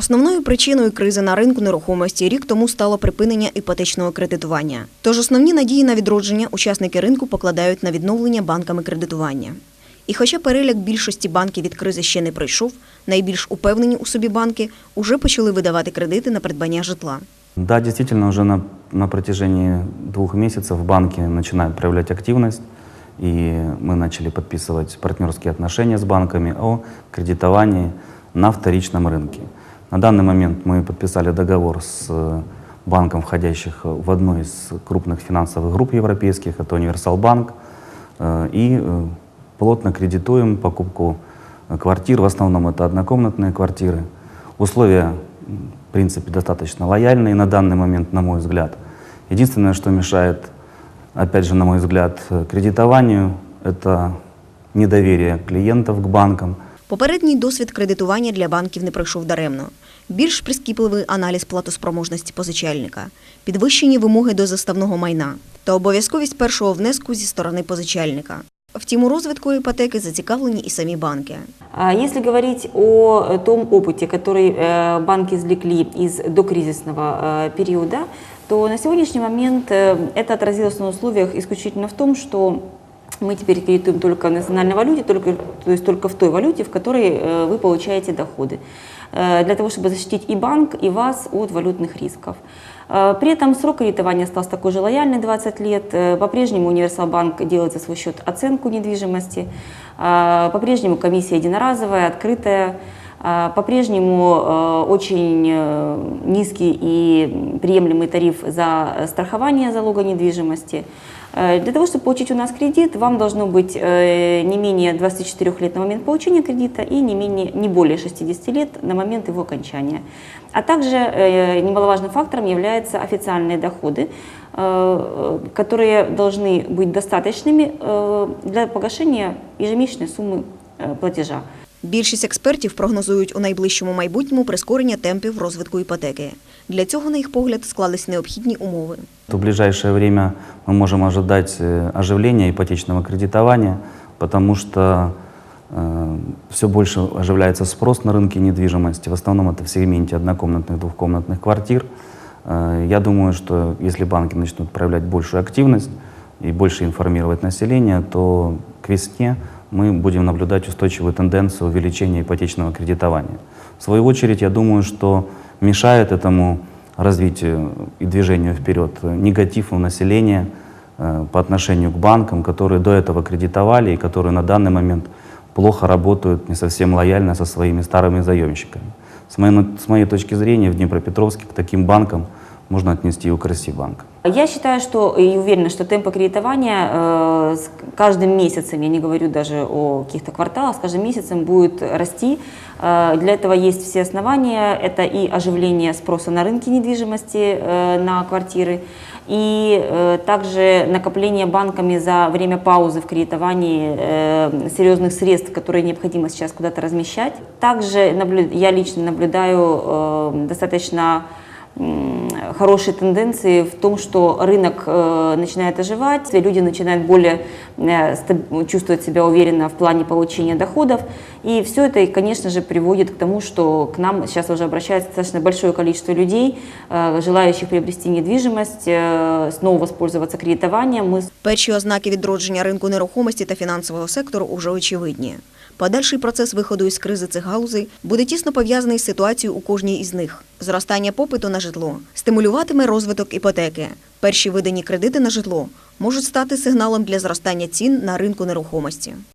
Основною причиною кризи на ринку нерухомості рік тому стало припинення іпотечного кредитування. Тож основні надії на відродження учасники ринку покладають на відновлення банками кредитування. І хоча переляк більшості банків від кризи ще не пройшов, найбільш упевнені у собі банки уже почали видавати кредити на придбання житла. Да, действительно, уже на, на протяжении двух месяцев банки начинают проявлять активность, и мы начали подписывать партнерские отношения с банками о кредитовании на вторичном рынке. На данный момент мы подписали договор с э, банком, входящих в одну из крупных финансовых групп европейских, это Универсал Банк, э, и э, плотно кредитуем покупку э, квартир, в основном это однокомнатные квартиры. Условия, в принципе, достаточно лояльные на данный момент, на мой взгляд. Единственное, что мешает, опять же, на мой взгляд, э, кредитованию, это недоверие клиентов к банкам. Попередній досвід кредитування для банків не пройшов даремно. Більш прискіпливий аналіз платоспроможності позичальника, підвищені вимоги до заставного майна та обов'язковість першого внеску зі сторони позичальника. Втім, у розвитку іпотеки зацікавлені і самі банки. А Если говорить о э, том опыте, который э, банки извлекли из докризисного э, периода, то на сегодняшний момент э, это отразилось на условиях исключительно в том, что мы теперь кредитуем только в национальной валюте, только, то есть только в той валюте, в которой э, вы получаете доходы, Э, для того, чтобы защитить и банк, и вас от валютных рисков. Э, При этом срок кредитования остался такой же лояльный, 20 лет. Э, По-прежнему Универсалбанк делает за свой счет оценку недвижимости. Э, По-прежнему комиссия единоразовая, открытая. Э, По-прежнему э, очень э, низкий и приемлемый тариф за страхование залога недвижимости. Э, Для того, чтобы получить у нас кредит, вам должно быть не менее 24 лет на момент получения кредита и не, менее, не более 60 лет на момент его окончания. А также немаловажным фактором являются официальные доходы, которые должны быть достаточными для погашения ежемесячной суммы платежа. Більшість експертів прогнозують у найближчому майбутньому прискорення темпів розвитку іпотеки. Для цього, на їх погляд, склались необхідні умови. В ближайшее время мы можем ожидать э, оживления ипотечного кредитования, потому что все больше оживляется спрос на рынке недвижимости. В основном это в сегменте однокомнатных, двухкомнатных квартир. Э, Я думаю, что если банки начнут проявлять большую активность и больше информировать население, то к весне мы будем наблюдать устойчивую тенденцию увеличения ипотечного кредитования. В свою очередь, я думаю, что мешает этому развитию и движению вперед негатив у населения э, по отношению к банкам, которые до этого кредитовали и которые на данный момент плохо работают, не совсем лояльно со своими старыми заемщиками. С моей, с моей точки зрения, в Днепропетровске к таким банкам можно отнести и Укрсибанк. Я считаю, что и уверена, что темпы кредитования э, с каждым месяцем, я не говорю даже о каких-то кварталах, с каждым месяцем будет расти. Э, для этого есть все основания. Это и оживление спроса на рынке недвижимости э, на квартиры, и э, также накопление банками за время паузы в кредитовании э, серьезных средств, которые необходимо сейчас куда-то размещать. Также наблю- я лично наблюдаю э, достаточно хорошие тенденции в том, что рынок э, начинает оживать, люди начинают более э, стаб- чувствовать себя уверенно в плане получения доходов. И все это, конечно же, приводит к тому, что к нам сейчас уже обращается достаточно большое количество людей, э, желающих приобрести недвижимость, э, снова воспользоваться кредитованием. Мы Перші ознаки відродження ринку нерухомості та фінансового сектору уже очевидні. Подальший процес виходу із кризи цих галузей буде тісно пов'язаний з ситуацією у кожній із них. Зростання попиту на житло стимулюватиме розвиток іпотеки. Перші видані кредити на житло можуть стати сигналом для зростання цін на ринку нерухомості.